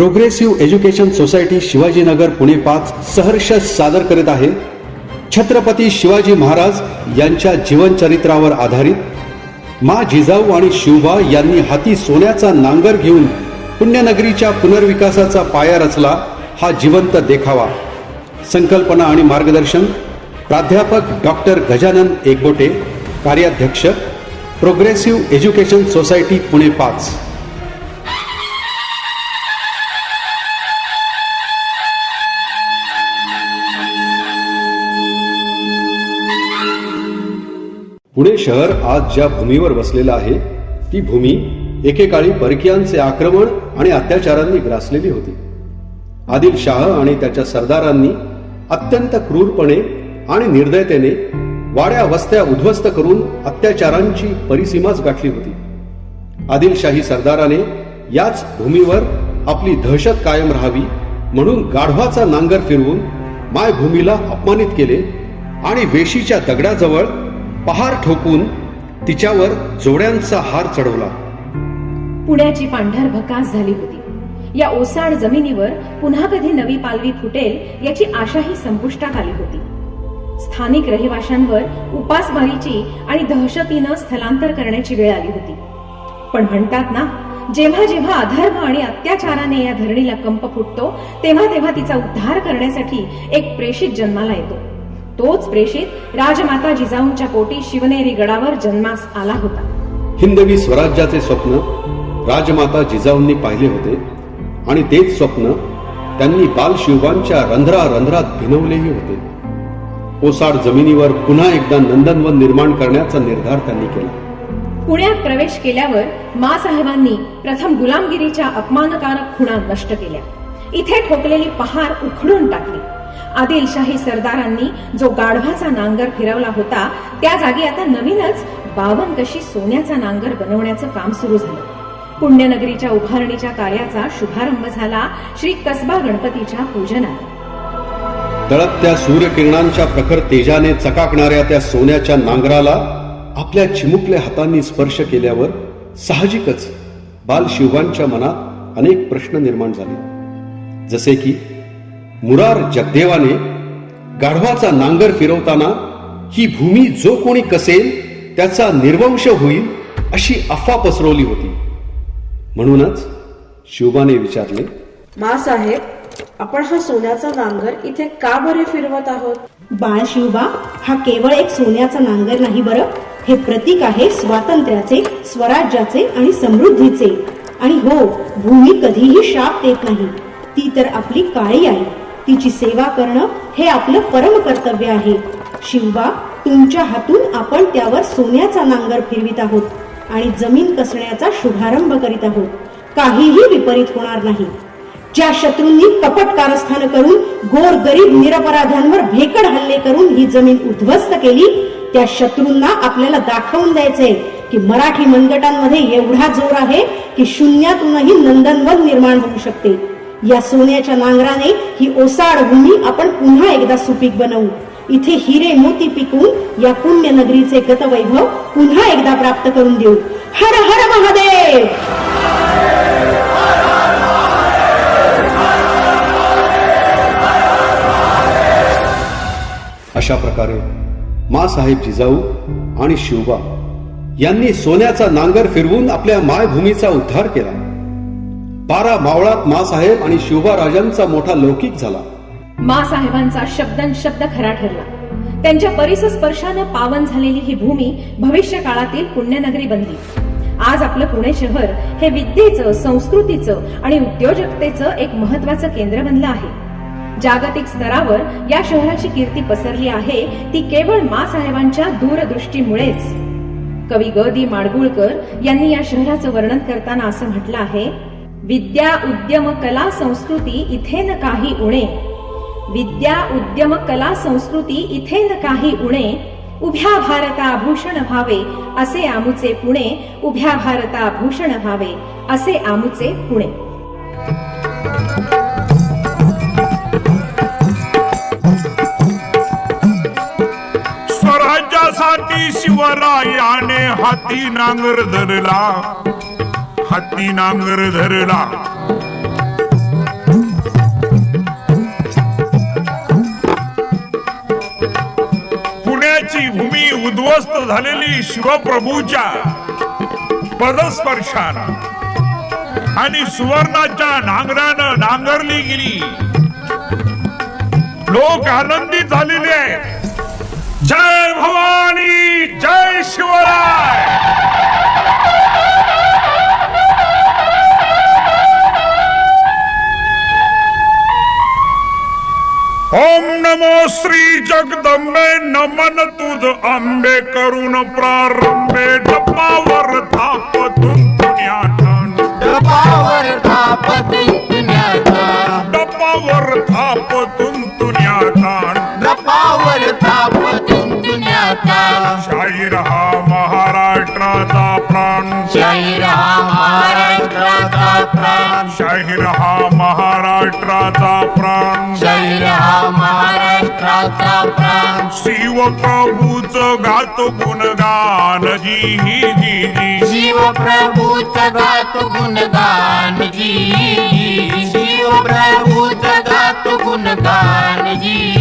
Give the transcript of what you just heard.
Progressive education society Shivajinagar Pune पाच सहर्ष सादर करीत आहे. छत्रपती शिवाजी महाराज यांच्या जीवनचरित्रावर आधारित. मा जिजाऊ आणि शिवबा यांनी हाती सोन्याचा नांगर घेऊन पुण्यनगरीच्या पुनर्विकासाचा पाया रचला हा जिवंत देखावा. संकल्पना आणि मार्गदर्शन प्राध्यापक डॉक्टर गजानन एकबोटे कार्याध्यक्ष प्रोग्रेसिव्ह एज्युकेशन सोसायटी पुणे पाच. पुणे शहर आज ज्या भूमीवर बसलेलं आहे ती भूमी एकेकाळी परकीयांचे आक्रमण आणि अत्याचारांनी ग्रासलेली होती. आदिल शाह आणि त्याच्या सरदारांनी अत्यंत क्रूरपणे आणि निर्दयतेने वाड्या वस्त्या उद्ध्वस्त करून अत्याचारांची परिसीमाच गाठली होती. आदिलशाही सरदाराने याच भूमीवर आपली दहशत कायम राहावी म्हणून गाढवाचा नांगर फिरवून मायभूमीला अपमानित केले आणि वेशीच्या दगडाजवळ पहार ठोकून तिच्यावर जोड्यांचा हार चढवला. पुण्याची पांढर भकास झाली होती. या ओसाड जमिनीवर पुन्हा कधी नवी पालवी फुटेल याची आशाही संपुष्टात आली होती. स्थानिक रहिवाशांवर उपासमारीची आणि दहशतीनं स्थलांतर करण्याची वेळ आली होती. पण म्हणतात ना जेव्हा जेव्हा अधर्म आणि अत्याचाराने या धरणीला कंप फुटतो तेव्हा तेव्हा तिचा उद्धार करण्यासाठी एक प्रेषित जन्माला येतो. तोच प्रेषित राजमाता जिजाऊंच्या पोटी शिवनेरी गडावर जन्मास आला होता. हिंदवी स्वराज्याचे स्वप्न राजमाता जिजाऊंनी पाहिले होते आणि तेच स्वप्न त्यांनी बालशिवबांच्या रंध्रा रंध्रात भिनवलेही होते. ओसाड जमिनीवर पुन्हा एकदा नंदनवन निर्माण करण्याचा निर्धार त्यांनी केला. पुण्यात प्रवेश केल्यावर मासाहेबांनी प्रथम गुलामगिरीच्या अपमानकारक खुणा नष्ट केल्या. इथे ठोकलेली पहार उखडून टाकली. आदिलशाही सरदारांनी जो गाढवाचा नांगर फिरवला होता त्या जागी आता नवीनच बावन कशी सोन्याचा नांगर बनवण्याचं काम सुरू झालं. पुण्यनगरीच्या उभारणीच्या कार्याचा शुभारंभ झाला श्री कसबा गणपतीच्या पूजनात. तळपत्या सूर्यकिरणांच्या प्रखर तेजाने चकाकणाऱ्या त्या सोन्याच्या नांगराला आपल्या चिमुकल्या हातांनी स्पर्श केल्यावर साहजिकच बालशिवांच्या मनात अनेक प्रश्न निर्माण झाले. जसे की मुरार जगदेवाने गाढवाचा नांगर फिरवताना ही भूमी जो कोणी कसेल त्याचा निर्वंश होईल अशी अफवा पसरवली होती. म्हणूनच शिवबाने विचारले मासाहेब आपण हा सोन्याचा नांगर इथे का बरे फिरवत आहोत? बाळ शिवबा हा केवळ एक सोन्याचा नांगर नाही बरं. हे प्रतीक आहे स्वातंत्र्याचे स्वराज्याचे आणि समृद्धीचे. आणि हो भूमी कधीही शाप देत नाही. ती तर आपली काळी आहे तिची सेवा करणं हे आपलं परम कर्तव्य आहे. शिवबा तुमच्या हातून आपण त्यावर सोन्याचा नांगर फिरवित आहोत आणि जमीन कसण्याचा शुभारंभ करीत आहोत. काहीही विपरीत होणार नाही. ज्या शत्रूंनी कपट कारस्थान करून गोर गरीब निरपराध्यांवर भेकड हल्ले करून ही जमीन उद्ध्वस्त केली त्या शत्रूंना आपल्याला दाखवून द्यायचंय की मराठी मनगटांमध्ये एवढा जोर आहे की शून्यातूनही नंदनवन निर्माण होऊ शकते. या सोन्याच्या नांगराने ही ओसाड भूमी आपण पुन्हा एकदा सुपीक बनवू. इथे हिरे मोती पिकून या पुण्य नगरीचे गतवैभव पुन्हा एकदा प्राप्त करून देऊ. हर हर महादेव! अशा प्रकारे मासाहेब जिजाऊ आणि शिवबा यांनी सोन्याचा नांगर फिरवून आपल्या मायभूमीचा उद्धार केला. बारा मावळात मासाहेब आणि शिवबा राजांचा मोठा लौकिक झाला. मासाहेबांचा शब्दन शब्द खरा ठरला. त्यांच्या परिसस्पर्शानं पावन झालेली ही भूमी भविष्य काळातील पुण्यनगरी बनली. आज आपलं पुणे शहर हे विद्येचं संस्कृतीचं आणि उद्योजकतेचं एक महत्वाचं केंद्र बनलं आहे. जागतिक स्तरावर या शहराची कीर्ती पसरली आहे ती केवळ मासाहेबांच्या दूरदृष्टीमुळेच. कवी ग. दी. माडगुळकर यांनी या शहराचं वर्णन करताना असं म्हटलं आहे विद्या उद्यम कला संस्कृती इथे न काही उणे. विद्या उद्यम कला संस्कृती इथे न काही उणे. उभ्या भारता भूषण व्हावे असे आमुचे पुणे. उभ्या भारता भूषण व्हावे असे आमुचे पुणे. स्वराज्यासाठी शिवरायाने हाती नांगर धरला. हाती नांगर धरला. पुण्याची भूमी उद्ध्वस्त झालेली शिवप्रभूच्या पदस्पर्शान आणि सुवर्णाच्या नांगरानं नांगरली गेली. लोक आनंदित झालेले आहेत. जय भवानी जय शिवराय. ओम नमो श्री जगदंबे नमन तुझ आंबे करून प्रारंभे डब्बावर थापतून महाराष्ट्राचा प्राण. शाहीर हा महाराष्ट्राचा प्राण. शाहीर हा महाराष्ट्राचा प्राण. शाहीर हा महाराष्ट्राचा प्राण. शिव प्रभूच गातो गुणगान जी ही जी जी शिव प्रभूच गात गुणगान जी जी. शिव प्रभूच गात गुणगान जी